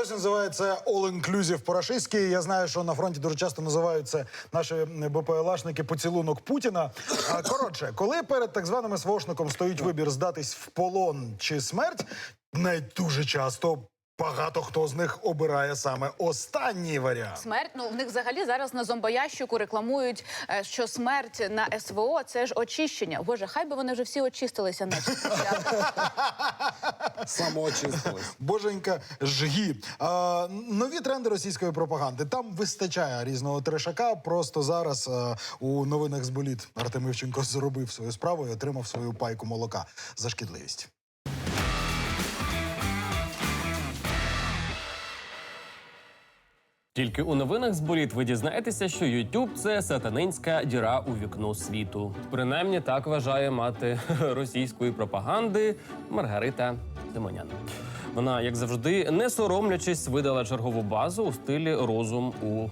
Хтось називає це all-inclusive по-рашистськи. Я знаю, що на фронті дуже часто називають це наші БПЛАшники поцілунок Путіна. Коротше, коли перед так званим СВОшником стоїть вибір здатись в полон чи смерть, навіть дуже часто багато хто з них обирає саме останній варіант. Смерть, ну в них взагалі зараз на зомбоящику рекламують, е, що смерть на СВО це ж очищення. Боже, хай би вони вже всі очистилися, наче. Самоочистились. Боженька жгі. А, нові тренди російської пропаганди. Там вистачає різного трешака. Просто зараз а, у новинах з боліт Артем Івченко зробив свою справу і отримав свою пайку молока за шкідливість. Тільки у новинах з боліт ви дізнаєтеся, що YouTube – це сатанинська діра у вікно світу. Принаймні так вважає мати російської пропаганди Маргарита Симонян. Вона, як завжди, не соромлячись, видала чергову базу у стилі розум у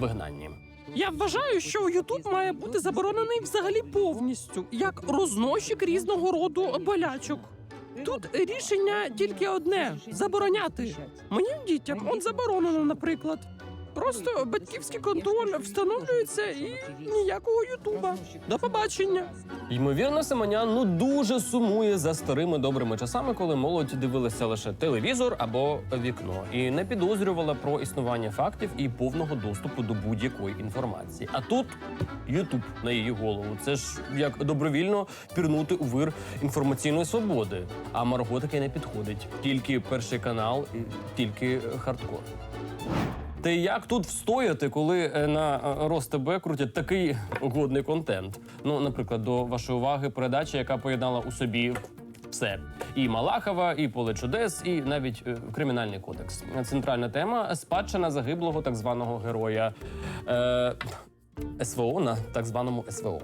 вигнанні. Я вважаю, що Ютуб має бути заборонений взагалі повністю, як рознощик різного роду болячок. Тут рішення тільки одне забороняти. Моїм дітям от заборонено, наприклад. Просто батьківський контроль встановлюється і ніякого Ютуба. До побачення. Ймовірно, Симонян ну дуже сумує за старими добрими часами, коли молодь дивилася лише телевізор або вікно, і не підозрювала про існування фактів і повного доступу до будь-якої інформації. А тут Ютуб на її голову. Це ж як добровільно пірнути у вир інформаційної свободи. А Марго таки не підходить. Тільки перший канал, тільки хардкор. Та як тут встояти, коли е, на е, РосТБ крутять такий годний контент? Ну, наприклад, до вашої уваги передача, яка поєднала у собі все: і Малахова, і поле чудес, і навіть е, кримінальний кодекс. Центральна тема спадщина загиблого так званого героя е, СВО на так званому СВО.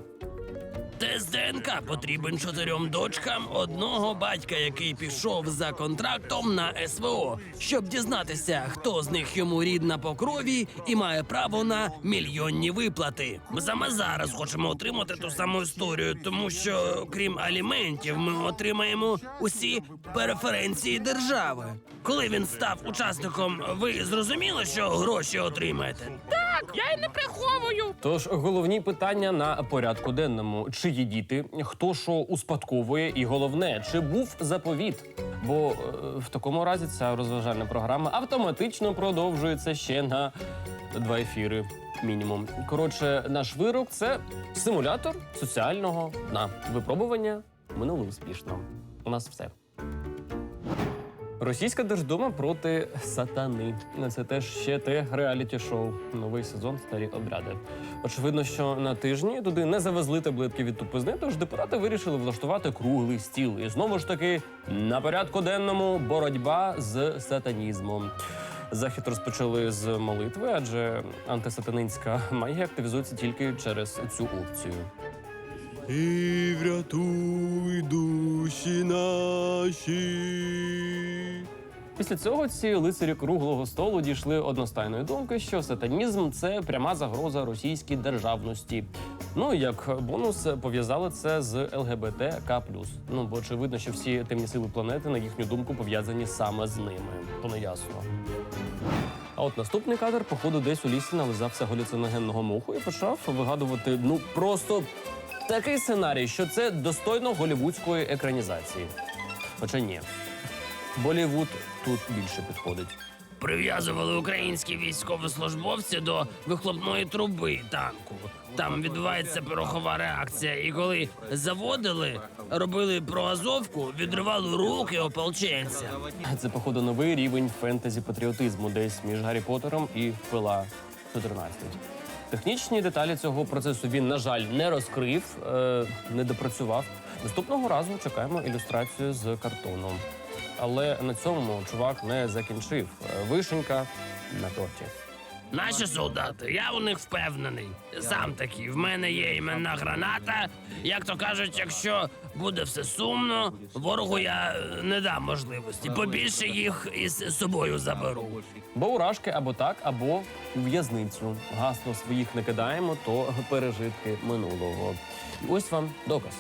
Тест ДНК потрібен чотирьом дочкам одного батька, який пішов за контрактом на СВО, щоб дізнатися, хто з них йому рідна по крові і має право на мільйонні виплати. Ми саме зараз хочемо отримати ту саму історію, тому що крім аліментів, ми отримаємо усі преференції держави. Коли він став учасником, ви зрозуміли, що гроші отримаєте? Так, я й не приховую. Тож головні питання на порядку денному: чиї діти, хто що успадковує, і головне, чи був заповіт? Бо е, в такому разі ця розважальна програма автоматично продовжується ще на два ефіри. Мінімум. Коротше, наш вирок це симулятор соціального дна. Випробування минуло успішно. У нас все. Російська Держдума проти сатани. Це теж ще те реаліті-шоу. Новий сезон старі обряди. Очевидно, що на тижні туди не завезли таблетки від тупизни, тож депутати вирішили влаштувати круглий стіл. І знову ж таки на порядку денному боротьба з сатанізмом. Захід розпочали з молитви, адже антисатанинська магія активізується тільки через цю опцію. І врятуй душі наші. Після цього ці лицарі круглого столу дійшли одностайної думки, що сатанізм це пряма загроза російській державності. Ну як бонус пов'язали це з ЛГБТК. Ну бо очевидно, що всі темні сили планети, на їхню думку, пов'язані саме з ними. То не ясно. А от наступний кадр, походу, десь у лісі нализався галюциногенного муху і почав вигадувати ну просто такий сценарій, що це достойно голівудської екранізації. Хоча ні, Болівуд тут більше підходить. Прив'язували українські військовослужбовці до вихлопної труби танку. Там відбувається порохова реакція, і коли заводили, робили проазовку, відривали руки ополченця. Це, походу, новий рівень фентезі патріотизму, десь між Гаррі Поттером і Пила 14. Технічні деталі цього процесу він, на жаль, не розкрив, е, не допрацював. Наступного разу чекаємо ілюстрацію з картону. Але на цьому чувак не закінчив. Е, Вишенька на торті. Наші солдати, я у них впевнений. Сам такий, в мене є іменна граната. Як то кажуть, якщо буде все сумно, ворогу я е, не дам можливості. Побільше їх із собою заберу. Бо уражки або так, або у в'язницю. Гасло своїх не кидаємо, то пережитки минулого. І ось вам доказ.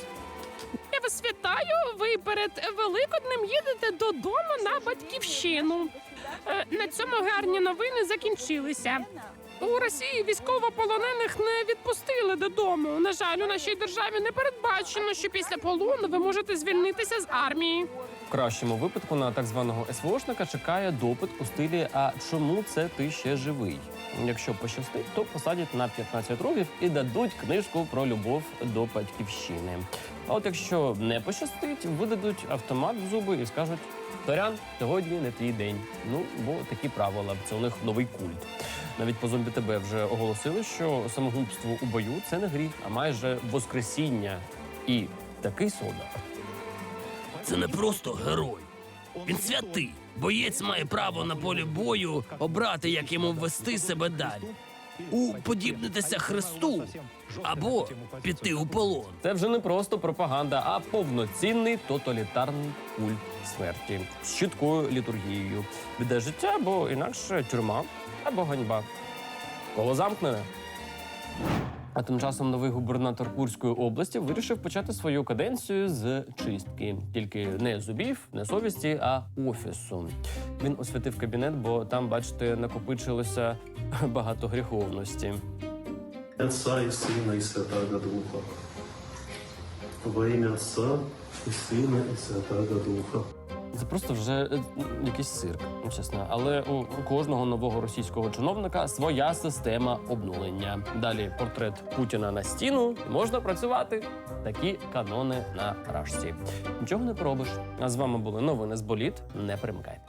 Вітаю. Ви перед Великоднем їдете додому на батьківщину. Е, На цьому гарні новини закінчилися. У Росії військовополонених не відпустили додому. На жаль, у нашій державі не передбачено, що після полону ви можете звільнитися з армії. В кращому випадку на так званого СВОшника чекає допит у стилі А чому це ти ще живий? Якщо пощастить, то посадять на 15 років і дадуть книжку про любов до батьківщини. А от якщо не пощастить, видадуть автомат в зуби і скажуть: Торян, сьогодні не твій день. Ну бо такі правила. Це у них новий культ. Навіть по зомбі ТБ вже оголосили, що самогубство у бою це не гріх, а майже воскресіння. І такий солдат Це не просто герой. Він святий. Боєць має право на полі бою обрати, як йому вести себе далі. Уподібнитися Христу або піти у полон. Це вже не просто пропаганда, а повноцінний тоталітарний культ смерті з чіткою літургією. Біде життя, або інакше тюрма або ганьба. Коло замкнене. А тим часом новий губернатор Курської області вирішив почати свою каденцію з чистки. Тільки не зубів, не совісті, а офісу. Він освятив кабінет, бо там, бачите, накопичилося багато гріховності. Отца и Сына и Святаго Духа. Во имя Отца и Сына и Святаго Духа. Це просто вже е, якийсь цирк, ну, чесно. Але у кожного нового російського чиновника своя система обнулення. Далі портрет Путіна на стіну можна працювати. Такі канони на рашці. Нічого не поробиш. А з вами були новини з боліт. Не перемикайте.